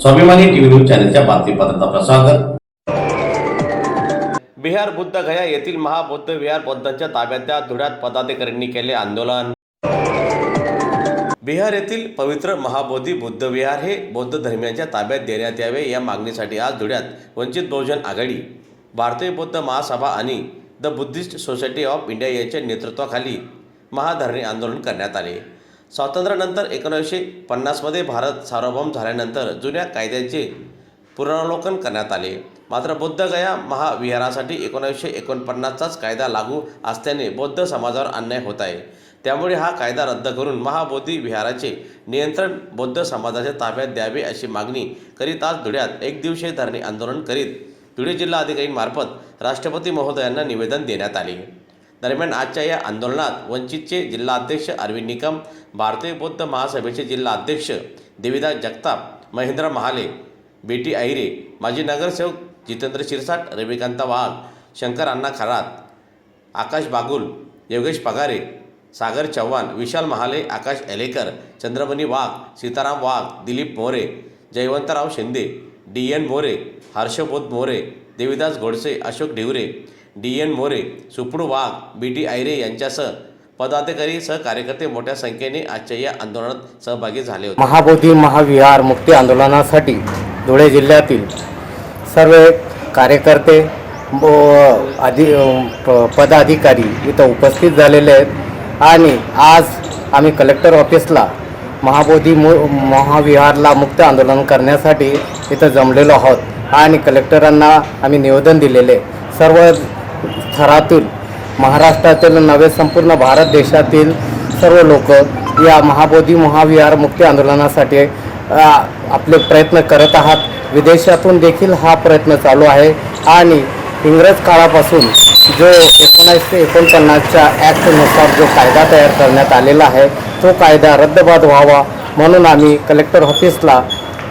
स्वाभिमानी TV news चॅनलच्या बातमीपत्राचा आपलं बिहार बुद्ध गया येथील महाबौद्ध विहार बौद्धांच्या ताब्यातल्या धुळ्यात पदाधिकाऱ्यांनी केले आंदोलन. बिहार येथील पवित्र महाबोधी बुद्ध विहार हे बौद्ध धर्मियांच्या ताब्यात देण्यात यावे या मागणीसाठी आज धुळ्यात वंचित बहुजन आघाडी भारतीय बौद्ध महासभा आणि the Buddhist society of India यांच्या नेतृत्वाखाली महाधरणी आंदोलन करण्यात आले. स्वातंत्र्यानंतर एकोणीसशे पन्नासमध्ये भारत सार्वभौम झाल्यानंतर जुन्या कायद्यांचे पुनरावलोकन करण्यात आले. मात्र बुद्धगया महाविहारासाठी एकोणीसशे एकोणपन्नासचाच कायदा लागू असल्याने बौद्ध समाजावर अन्याय होत आहे. त्यामुळे हा कायदा रद्द करून महाबोधी विहाराचे नियंत्रण बौद्ध समाजाच्या ताब्यात द्यावे अशी मागणी करीत आज धुळ्यात एक दिवसीय धरणे आंदोलन करीत धुळे जिल्हाधिकारीमार्फत राष्ट्रपती महोदयांना निवेदन देण्यात आले. दरम्यान आजच्या या आंदोलनात वंचितचे जिल्हाध्यक्ष अरविंद निकम भारतीय बौद्ध महासभेचे जिल्हाध्यक्ष देविदास जगताप महेंद्र महाले बेटी आहिरे माजी नगरसेवक Jitendra Shirsat Ravikant Wagh Shankar Anna Kharat Akash Bagul Yogesh Pagare Sagar Chavan Vishal Mahale Akash Elekar Chandramani Wagh Sitaram Wagh Dilip More Jaywantrao Shinde D N More Harshbodh More Devidas Ghodse Ashok Dhivare D N More Supdu Wagh B T Aayre यांच्यासह पदाधिकारी सह कार्यकर्ते मोठ्या संख्येने आजच्या या आंदोलनात सहभागी झाले होते. महाबोधी महाविहार मुक्ती आंदोलनासाठी धुळे जिल्ह्यातील सर्व कार्यकर्ते अधि प- पदाधिकारी इथं उपस्थित झालेले आहेत. आणि आज आम्ही कलेक्टर ऑफिसला महाबोधी मु महाविहारला मुक्त आंदोलन करण्यासाठी इथं जमलेलो आहोत. आणि कलेक्टरांना आम्ही निवेदन दिलेले सर्व थरातून महाराष्ट्रातील नव्हे संपूर्ण भारत देशातील सर्व लोक या महाबोधी महाविहार मुक्ती आंदोलनासाठी आपले प्रयत्न करत आहात. विदेशातून देखील हा प्रयत्न चालू आहे. आणि इंग्रज काळापासून जो एकोणीसशे एकोणपन्नासच्या ॲक्टनुसार जो कायदा तयार करण्यात आलेला आहे तो कायदा रद्दबाद व्हावा म्हणून आम्ही कलेक्टर ऑफिसला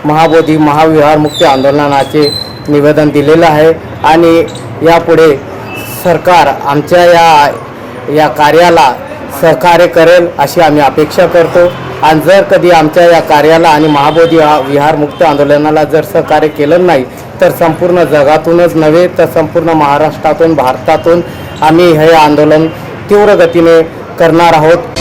महाबोधी महाविहार मुक्ती आंदोलनाचे निवेदन दिलेलं आहे. आणि यापुढे सरकार आमच्या या या कार्याला सहकार्य करेल अशी आम्ही अपेक्षा करतो. आणि जर कधी आमच्या या कार्याला आणि महाबोधी हा विहार मुक्त आंदोलनाला जर सहकार्य केलं नाही तर संपूर्ण जगातूनच नव्हे तर संपूर्ण महाराष्ट्रातून भारतातून आम्ही हे आंदोलन तीव्र गतीने करणार आहोत.